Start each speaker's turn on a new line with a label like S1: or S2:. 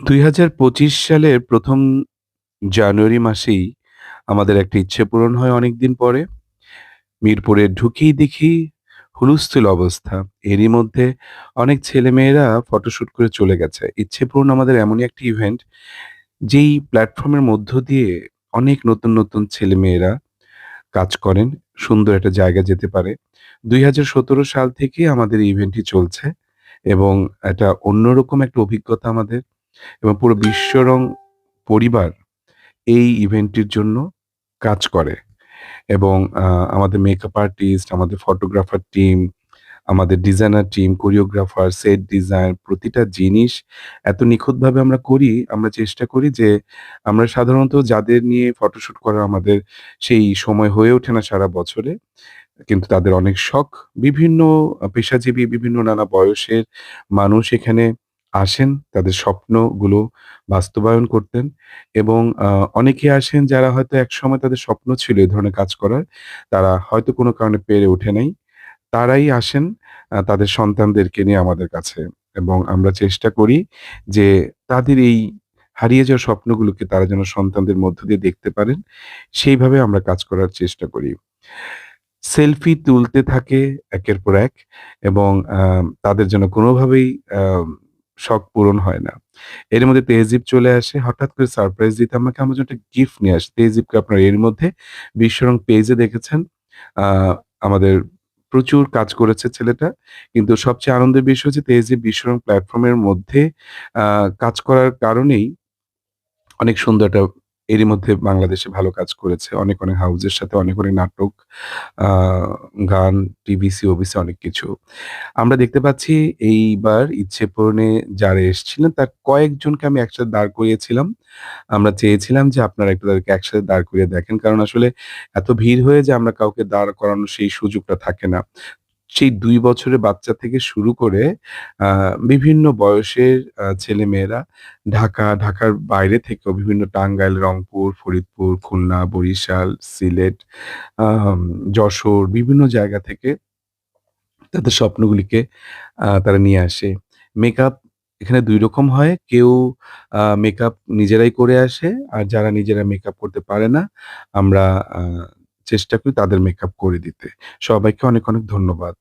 S1: ২০২৫ সালের প্রথম জানুয়ারি মাসেই আমাদের একটা ইচ্ছে পূরণ হয় অনেকদিন পরে। মিরপুরে ঢুকেই দেখি হুলস্থুল অবস্থা। এরই মধ্যে অনেক ছেলেমেয়েরা ফটোশুট করে চলে গেছে। ইচ্ছে পূরণ আমাদের এমনই একটি ইভেন্ট, যেই প্ল্যাটফর্মের মধ্য দিয়ে অনেক নতুন, নতুন ছেলেমেয়েরা কাজ করেন, সুন্দর একটা জায়গা যেতে পারে। ২০১৭ সাল থেকে আমাদের ইভেন্টটি চলছে এবং এটা অন্যরকম একটা অভিজ্ঞতা আমাদের এবং পুরো বিশ্বরং পরিবার এই ইভেন্টটির জন্য কাজ করে এবং আমাদের মেকআপ আর্টিস্ট, আমাদের ফটোগ্রাফার টিম, আমাদের designer team, choreographer, set design প্রতিটা জিনিস এত নিখুঁতভাবে আমরা করি, আমরা চেষ্টা করি যে আমরা সাধারণত যাদের নিয়ে ফটোশ্যুট করা আমাদের সেই সময় হয়ে ওঠে না সারা বছরে। কিন্তু তাদের অনেক শখ। বিভিন্ন পেশাজীবী, বিভিন্ন নানা বয়সের মানুষ এখানে আসেন তাদের স্বপ্নগুলো বাস্তবায়ন করতেন এবং অনেকে আসেন যারা হয়তো একসময় তাদের স্বপ্ন ছিল এ ধরনের কাজ করার। তারা হয়তো কোনো কারণে পেরে ওঠে নাই। তারাই আসেন তাদের সন্তানদেরকে নিয়ে আমাদের কাছে এবং আমরা চেষ্টা করি যে তাদের এই হারিয়ে যাওয়া স্বপ্নগুলোকে তারা যেন সন্তানদের মধ্য দিয়ে দেখতে পারেন, সেইভাবে আমরা কাজ করার চেষ্টা করি। সেলফি তুলতে থাকে একের পর এক এবং তাদের যেন কোনোভাবেই শখ পূরণ হয় না। এর মধ্যে তেহজিব চলে আসে। হঠাৎ করে সারপ্রাইজ দিতে আমাকে, আমার জন্য একটা গিফট নিয়ে আসে। তেহজিবকে আপনারা এর মধ্যে বিশ্বরং পেজে দেখেছেন। আমাদের প্রচুর কাজ করেছে ছেলেটা। কিন্তু সবচেয়ে আনন্দের বিষয় হচ্ছে তেহজিব বিশ্বরং প্ল্যাটফর্মের মধ্যে কাজ করার কারণেই অনেক সুন্দর একটা এরই মধ্যে বাংলাদেশে ভালো কাজ করেছে। অনেক, অনেক হাউজের সাথে অনেক, অনেক নাটক, গান, টিভিসি, ওবিসি অনেক কিছু। আমরা দেখতে পাচ্ছি এইবার ইচ্ছে পূরণে যারা এসছিলেন তার কয়েকজনকে আমি একসাথে দাঁড় করিয়েছিলাম। আমরা চেয়েছিলাম যে আপনারা একটু তাদেরকে একসাথে দাঁড় করিয়ে দেখেন। কারণ আসলে এত ভিড় হয়ে যে আমরা কাউকে দাঁড় করানোর সেই সুযোগটা থাকে না। সেই দুই বছরের বাচ্চা থেকে শুরু করে বিভিন্ন বয়সের আ ছেলেমেয়েরা ঢাকা, ঢাকার বাইরে থেকেও বিভিন্ন টাঙ্গাইল, রংপুর, ফরিদপুর, খুলনা, বরিশাল, সিলেট, যশোর বিভিন্ন জায়গা থেকে তাদের স্বপ্নগুলিকে তারা নিয়ে আসে। মেকআপ এখানে দুই রকম হয়। কেউ মেকআপ নিজেরাই করে আসে। আর যারা নিজেরা মেকআপ করতে পারে না, আমরা চেষ্টা করি তাদের মেকআপ করে দিতে। সবাইকে অনেক, অনেক ধন্যবাদ।